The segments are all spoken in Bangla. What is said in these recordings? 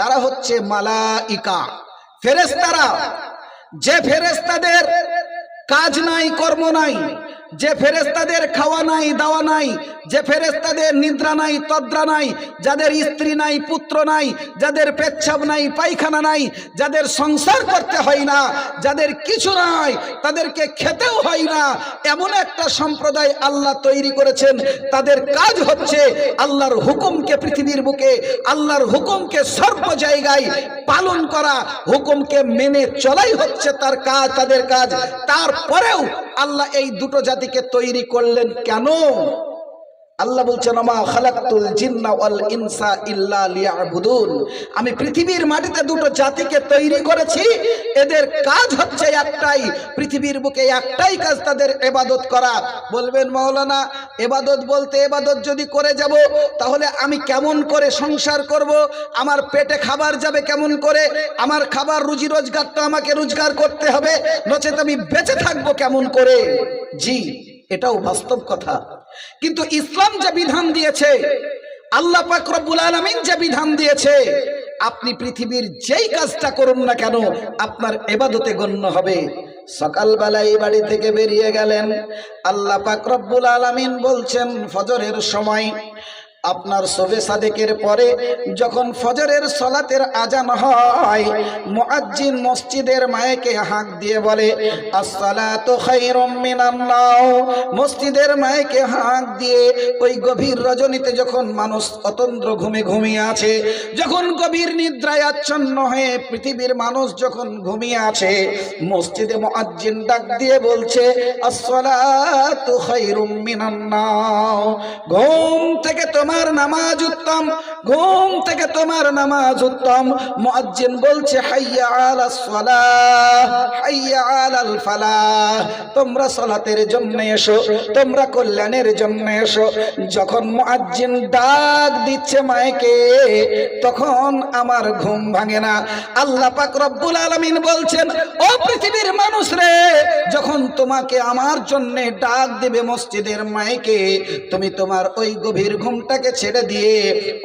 তারা হচ্ছে মালাইকা ফেরেস্তারা যে ফেরেস্তাদের কাজ নাই কর্ম নাই যে ফেরেস্তাদের খাওয়া নাই, দাওয়া নাই, যে ফেরেস্তাদের নিদ্রা নাই, তদ্রা নাই, যাদের স্ত্রী নাই, পুত্র নাই, যাদের পেচ্ছাব নাই, পায়খানা নাই, যাদের সংসার করতে হয় না, যাদের কিছু নাই, তাদেরকে খেতেও হয় না, এমন একটা সম্প্রদায় আল্লাহ তৈরি করেছেন। তাদের কাজ হচ্ছে আল্লাহর হুকুমকে পৃথিবীর বুকে, আল্লাহর হুকুমকে সর্ব জায়গায় পালন করা, হুকুমকে মেনে চলাই হচ্ছে তার কাজ, তাদের কাজ। তারপরেও আল্লাহ এই দুটো জাতিকে তৈরি করলেন কেন? আল্লাহ বলছেন, আমা খালাকাতুল জিন্না ওয়াল ইনসা ইল্লা লিয়াবুদুন। আমি পৃথিবীর মাটিতে দুটো জাতিকে তৈরি করেছি, এদের কাজ হচ্ছে একটাই, পৃথিবীর বুকে একটাই কাজ তাদের এবাদত করা। বলবেন, মাওলানা, এবাদত বলতে এবাদত যদি করে যাব, তাহলে আমি কেমন করে সংসার করব? আমার পেটে খাবার যাবে কেমন করে? আমার খাবার রুজি রোজগার তো আমাকে রোজগার করতে হবে, নচেত আমি বেঁচে থাকব কেমন করে? জি। এটাও বাস্তব কথা। কিন্তু ইসলাম যে বিধান দিয়েছে, আল্লাহ পাক আলামিন যে বিধান দিয়েছে, আপনি পৃথিবীর যেই কাজটা করুন না কেন, আপনার এবাদতে গণ্য হবে। সকালবেলা এই বাড়ি থেকে বেরিয়ে গেলেন। আল্লাহ পাক আলামিন বলছেন, ফজরের সময় আপনার সবে সাদেকের পরে যখন ফজরের সলাতের আজান হয়, মুআজ্জিন মসজিদের মায়েকে হাঁক দিয়ে বলে, আসসালাতু খায়রুম মিনান নাও মসজিদের মায়েকে হাঁক দিয়ে ওই গভীর রজনীতে যখন মানুষ অতন্দ্র ঘুমে ঘুমিয়ে আছে, যখন গভীর নিদ্রায় আচ্ছন্ন হয়ে পৃথিবীর মানুষ যখন ঘুমিয়ে আছে, মসজিদে মুআজ্জিন ডাক দিয়ে বলছে, আসসালাতু খায়রুম মিনান নাও ঘুম থেকে তোমার নামাজ উত্তম, ঘুম থেকে তোমার নামাজ উত্তম। মুআজ্জিন বলছে, হাইয়া আলাস হাইয়া আলাল ফালাহ, তোমরা সালাতের জন্য এসো, তোমরা কল্যাণের জন্য এসো। যখন মুআজ্জিন ডাক দিচ্ছে মায়কে, তখন আমার ঘুম ভাঙে না। আল্লাহ পাক আলামিন বলছেন, ও পৃথিবীর মানুষ রে, যখন তোমাকে আমার জন্য ডাক দেবে মসজিদের মায়কে, তুমি তোমার ওই গভীর ঘুমটাকে ছেড়ে দিয়ে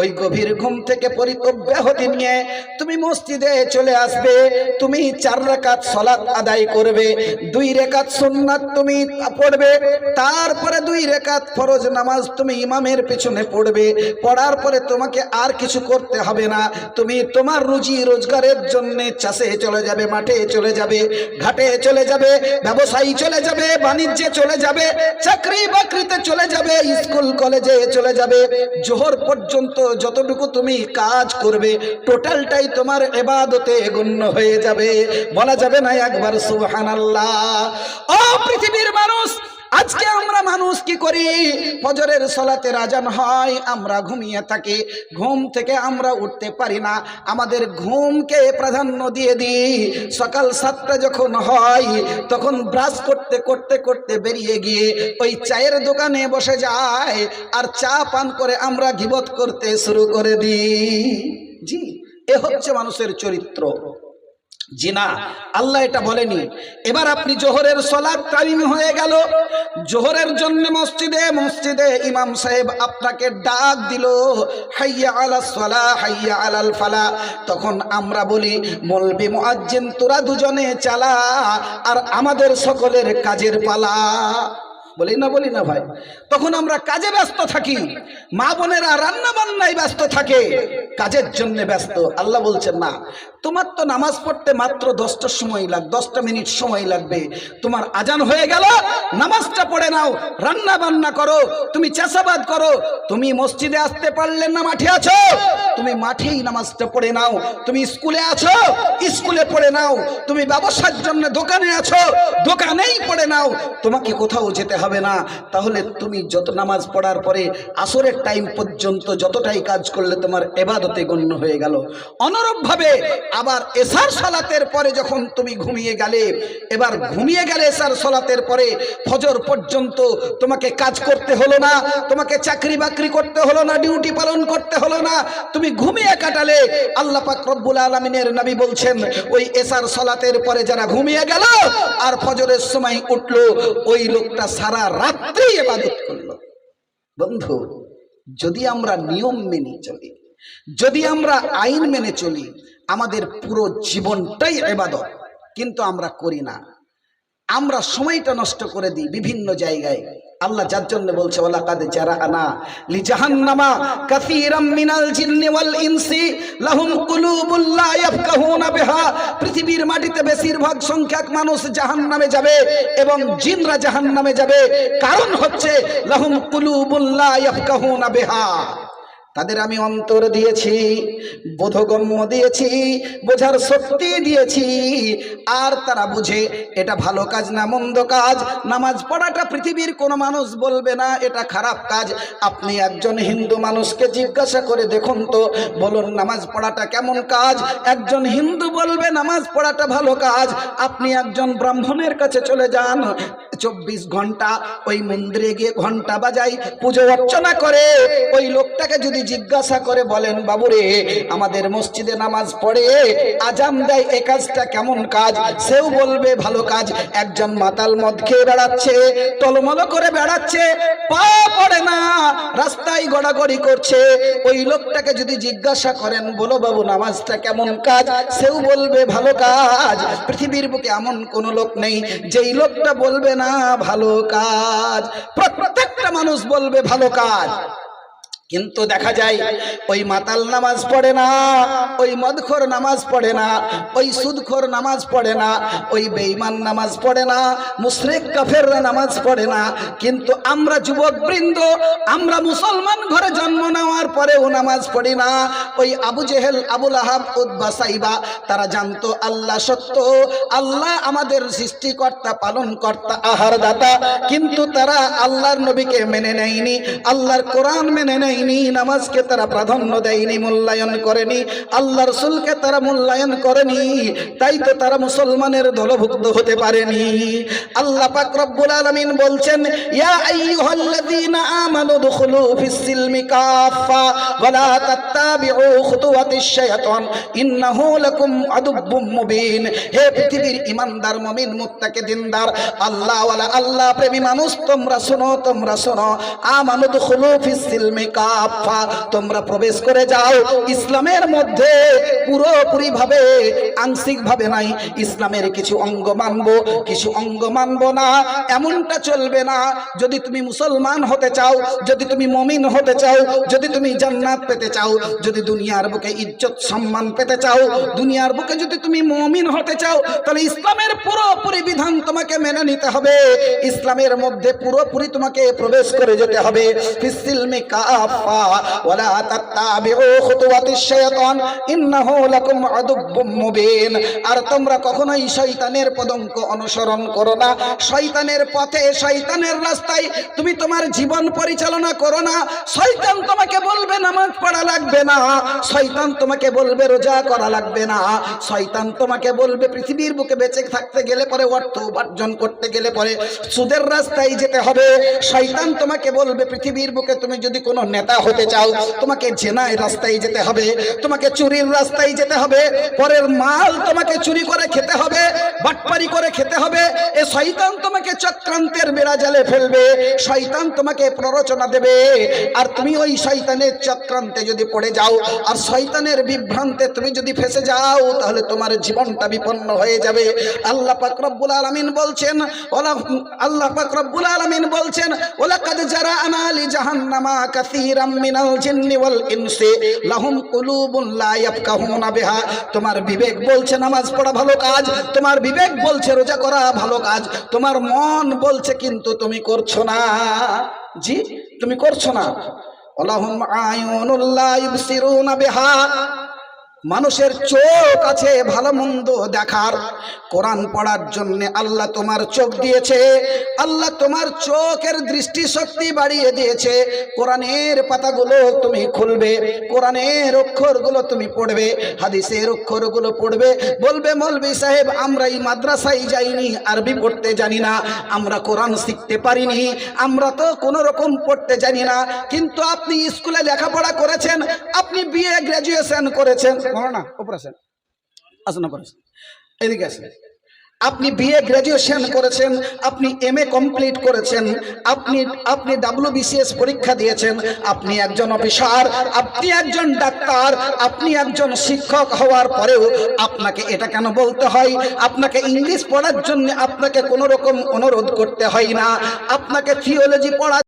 ওই গভীর ঘুম থেকে পরিতব্যাহতি নিয়ে তুমি মসজিদে চলে আসবে, তুমি চার রাকাত সলাৎ আদায় করবে, দুই রেখাত সুন্নাত তুমি পড়বে, তারপরে দুই রেখাত ফরজ নামাজ তুমি ইমামের পেছনে পড়বে, পড়ার পরে তোমাকে আর কিছু করতে হবে না, তুমি তোমার রুজি রোজগারের জন্য চাষে চলে যাবে, মাঠে চলে যাবে, ঘাটে চলে যাবে, ব্যবসায়ী চলে যাবে, বাণিজ্যে চলে যাবে চাকরি বাকরিতে চলে যাবে, স্কুল, কলেজে চলে যাবে জোহর পর্যন্ত যতটুকু তুমি কাজ করবে টোটালটাই তোমার এবাদতে গণ্য হয়ে যাবে। বলা যাবে না একবার সুবহানাল্লাহ। ও পৃথিবীর মানুষ আজকে আমরা মানুষ কি করি? ফজরের সলাতে রাজান হয়, আমরা ঘুমিয়ে থাকি। ঘুম থেকে আমরা উঠতে পারি না। আমাদের ঘুমকে প্রাধান্য দিয়ে দিই। সকাল সাতটা যখন হয়, তখন ব্রাশ করতে করতে করতে বেরিয়ে গিয়ে ওই চায়ের দোকানে বসে যায় আর চা পান করে আমরা গিবত করতে শুরু করে দিই। জি, এ হচ্ছে মানুষের চরিত্র। জি না আল্লাহ এটা বলেনি। এবার আপনি জোহরের সলাদ টাইম হয়ে গেল। জোহরের জন্য মসজিদে মসজিদে ইমাম সাহেব আপনাকে ডাক দিল, হাইয়া আলা সলা, হাইয়া আলাল ফালা। তখন আমরা বলি, মলবি মুআজ্জিন, তোরা দুজনে চালা, আর আমাদের সকলের কাজের পালা। বলি না বলি না ভাই। তখন আমরা কাজে ব্যস্ত থাকি। মা বোনেরা রান্না বান্নায় ব্যস্ত থাকে। কাজের জন্য ব্যস্ত। আল্লাহ বলছেন, না, তোমার তো নামাজ পড়তে মাত্র দশটা সময় লাগ, দশটা মিনিট সময় লাগবে। তোমার আজান হয়ে গেল, নামাজটা পড়ে নাও, রান্না বান্না করো, তুমি চাষাবাদ করো, তুমি মসজিদে আসতে পারলে না মাঠে আছো। তুমি মাঠেই নামাজটা পড়ে নাও, তুমি স্কুলে আছো, স্কুলে পড়ে নাও, তুমি ব্যবসার জন্য দোকানে আছো, দোকানেই পড়ে নাও। তোমাকে কোথাও যেতে হবে না। তাহলে তুমি যত নামাজ পড়ার পরে আসরের টাইম পর্যন্ত যতটাই কাজ করলে তোমার এবাদতে গণ্য হয়ে গেল। অনুরূপভাবে আবার এসার সালাতের পরে যখন তুমি ঘুমিয়ে গেলে, এবার ঘুমিয়ে গেলে এসার সালাতের পরে ফজর পর্যন্ত তোমাকে কাজ করতে হলো না, তোমাকে চাকরি বাকরি করতে হলো না ডিউটি পালন করতে হলো না, তুমি ঘুমিয়ে কাটালে আল্লাহ পাক রব্বুল আলমিনের নবী বলছেন, ওই এসার সলাতের পরে যারা ঘুমিয়ে গেল আর ফজরের সময় উঠল, ওই লোকটা রাত্রি এবাদত করল। বন্ধু, যদি আমরা নিয়ম মেনে চলি, যদি আমরা আইন মেনে চলি, আমাদের পুরো জীবনটাই এবাদত কিন্তু আমরা করি না। আমরা সময়টা নষ্ট করে দিই বিভিন্ন জায়গায়। আল্লাহ যার জন্য বলছে ওলা কাদে যারা আনা লি জাহান্নামা কাসীরাম মিনাল জিন্নি ওয়াল ইনসি, লাহুম কুলুবুল লা ইয়াফকাহুনা বিহা। পৃথিবীর মাটিতে বেশিরভাগ সংখ্যক মানুষ জাহান্নামে যাবে এবং জিনরা জাহান্নামে যাবে। কারণ হচ্ছে, লাহুম কুলুবুল লা ইয়াফকাহুনা বিহা। তাদের আমি অন্তর দিয়েছি, বোধগম্য দিয়েছি, বোঝার শক্তি দিয়েছি। আর তারা বুঝে এটা ভালো কাজ না মন্দ কাজ। নামাজ পড়াটা পৃথিবীর কোনো মানুষ বলবে না, এটা খারাপ কাজ। আপনি একজন হিন্দু মানুষকে জিজ্ঞাসা করে দেখুন তো, বলুন নামাজ পড়াটা কেমন কাজ? একজন হিন্দু বলবে নামাজ পড়াটা ভালো কাজ। আপনি একজন ব্রাহ্মণের কাছে চলে যান চব্বিশ ঘণ্টা ওই মন্দিরে গিয়ে ঘণ্টা বাজাই, পুজো অর্চনা করে। ওই লোকটাকে যদি জিজ্ঞাসা করে বলেন, বাবুরে, আমাদের মসজিদে নামাজ পড়ে আজাম দেয়, এ কাজটা কেমন কাজ? সেও বলবে, ভালো কাজ। একজন মাতাল মদ খেয়ে বেড়াচ্ছে, টলমল করে বেড়াচ্ছে, পা পড়ে না, রাস্তায় গড়াগড়ি করছে। ওই লোকটাকে যদি জিজ্ঞাসা করেন, বলো বাবু, নামাজটা কেমন কাজ? সেও বলবে, ভালো কাজ। পৃথিবীর বুকে এমন কোন লোক নেই, যেই লোকটা বলবে না ভালো কাজ। প্রত্যেকটা মানুষ বলবে ভালো কাজ। কিন্তু দেখা যায়, ওই মাতাল নামাজ পড়ে না, ওই মদখোর নামাজ পড়ে না, ওই সুদখোর নামাজ পড়ে না, ওই বেঈমান নামাজ পড়ে না, মুশরিক কাফেররা নামাজ পড়ে না। কিন্তু আমরা যুবক বৃন্দ আমরা মুসলমান ঘরে জন্ম নেওয়ার পরেও নামাজ পড়ি না। ওই আবু জেহেল আবুল আহাব উদ্বা সাইবা, তারা জানতো আল্লাহ সত্য, আল্লাহ আমাদের সৃষ্টিকর্তা, পালনকর্তা আহার দাতা কিন্তু তারা আল্লাহর নবীকে মেনে নেয়নি, আল্লাহর কোরআন মেনে নেয়নি। নামাজকে তারা প্রাধান্য দেয়নি, মূল্যায়ন করেনি, আল্লাহ রসুলকে তারা মূল্যায়ন করেনি, তাই তো তারা মুসলমানের দলভুক্ত হতে পারেনি। আল্লাহ পাক রব্বুল আলামিন বলছেন আল্লাহ প্রেমী মানুষ, তোমরা শোনো তোমরা শোনো তোমরা প্রবেশ করে যাও। ইসলামের মধ্যে পুরোপুরি ভাবে আংশিক ভাবে নাই। ইসলামের কিছু অঙ্গ মানবো, কিছু অঙ্গ মানবো না। এমনটা চলবে না। যদি তুমি মুসলমান হতে চাও, যদি তুমি মমিন হতে চাও, যদি তুমি জান্নাত পেতে চাও, যদি দুনিয়ার বুকে ইজ্জত, সম্মান পেতে চাও, দুনিয়ার বুকে যদি তুমি মমিন হতে চাও, তাহলে ইসলামের পুরোপুরি বিধান তোমাকে মেনে নিতে হবে। ইসলামের মধ্যে পুরোপুরি তোমাকে প্রবেশ করে যেতে হবে। ফিসিলমি কাফা ওয়ালা তাত্তাবিউ খুতুওয়াতিশ শায়াতান, ইন্নাহু লাকুম আদুব্বুম মুবিন। আর তোমরা কখনোই শয়তানের পদঙ্ক অনুসরণ করো না। শয়তানের পথে, শয়তানের রাস্তায় তুমি তোমার জীবন পরিচালনা করো না। শয়তান তোমাকে বলবে, নামাজ পড়া লাগবে না। শয়তান তোমাকে বলবে, রোজা করা লাগবে না। শয়তান তোমাকে বলবে, পৃথিবীর বুকে বেঁচে থাকতে গেলে পরে অর্থ উপার্জন করতে গেলে পরে সুদের রাস্তায় যেতে হবে। শয়তান তোমাকে বলবে, পৃথিবীর বুকে তুমি যদি কোনো নেতা হতে চাও, তোমাকে জেনায় রাস্তায় যেতে হবে, তোমাকে চুরির রাস্তায় যেতে হবে, পরের মাল তোমাকে চুরি করে খেতে হবে, বাটপারি করে খেতে হবে, এ শয়তান তোমাকে চক্রান্তের বেড়া জালে ফেলবে, শয়তান তোমাকে প্ররোচনা দেবে, আর তুমি ওই শয়তানের চক্রান্তে যদি পড়ে যাও, আর শয়তানের বিভ্রান্তে তুমি যদি ফেসে যাও, তাহলে তোমার জীবনটা বিপন্ন হয়ে যাবে। আল্লাহ পাক রব্বুল আলামিন বলছেন আল্লাহ পাক রব্বুল আলামিন বলছেন ওলাকাদ যারা আনালি জাহান্নামা কাসীরাম মিনাল জিন্নি ওয়াল ইনসি, লাহুম কুলুবুন লা ইয়াফকাহুনা বিহা। তোমার বিবেক বলছে নামাজ পড়া ভালো কাজ, তোমার বিবেক বলছে রোজা করা ভালো কাজ, তোমার মন বলছে কিন্তু তুমি করছ না। জি, তুমি করছ না। ওলাহুম আয়ুনুল্লাহ ইবসিরুনা বিহা। মানুষের চোখ আছে ভালো মন্দ দেখার। কোরআন পড়ার জন্য আল্লাহ তোমার চোখ দিয়েছে, আল্লাহ তোমার চোখের দৃষ্টি শক্তি বাড়িয়ে দিয়েছে। কোরআনের পাতাগুলো তুমি খুলবে, কোরআনের অক্ষরগুলো তুমি পড়বে, হাদিসের অক্ষরগুলো পড়বে। বলবে মলবি সাহেব, আমরা এই মাদ্রাসায় যাইনি, আরবি পড়তে জানি না, আমরা কোরআন শিখতে পারিনি, আমরা তো কোনো রকম পড়তে জানি না। কিন্তু আপনি স্কুলে লেখাপড়া করেছেন, আপনি বিএ গ্র্যাজুয়েশন করেছেন। না অপারেশন আসুন অপারেশন এদিকে আসেন। আপনি বিএ গ্র্যাজুয়েশন করেছেন আপনি এমএ কমপ্লিট করেছেন আপনি আপনি ডাব্লিউবিসিএস পরীক্ষা দিয়েছেন আপনি একজন অফিসার আপনি একজন ডাক্তার আপনি একজন শিক্ষক হওয়ার পরেও আপনাকে এটা কেন বলতে হয়? আপনাকে ইংলিশ পড়ার জন্য আপনাকে কোনো রকম অনুরোধ করতে হয় না। আপনাকে থিওলজি পড়ার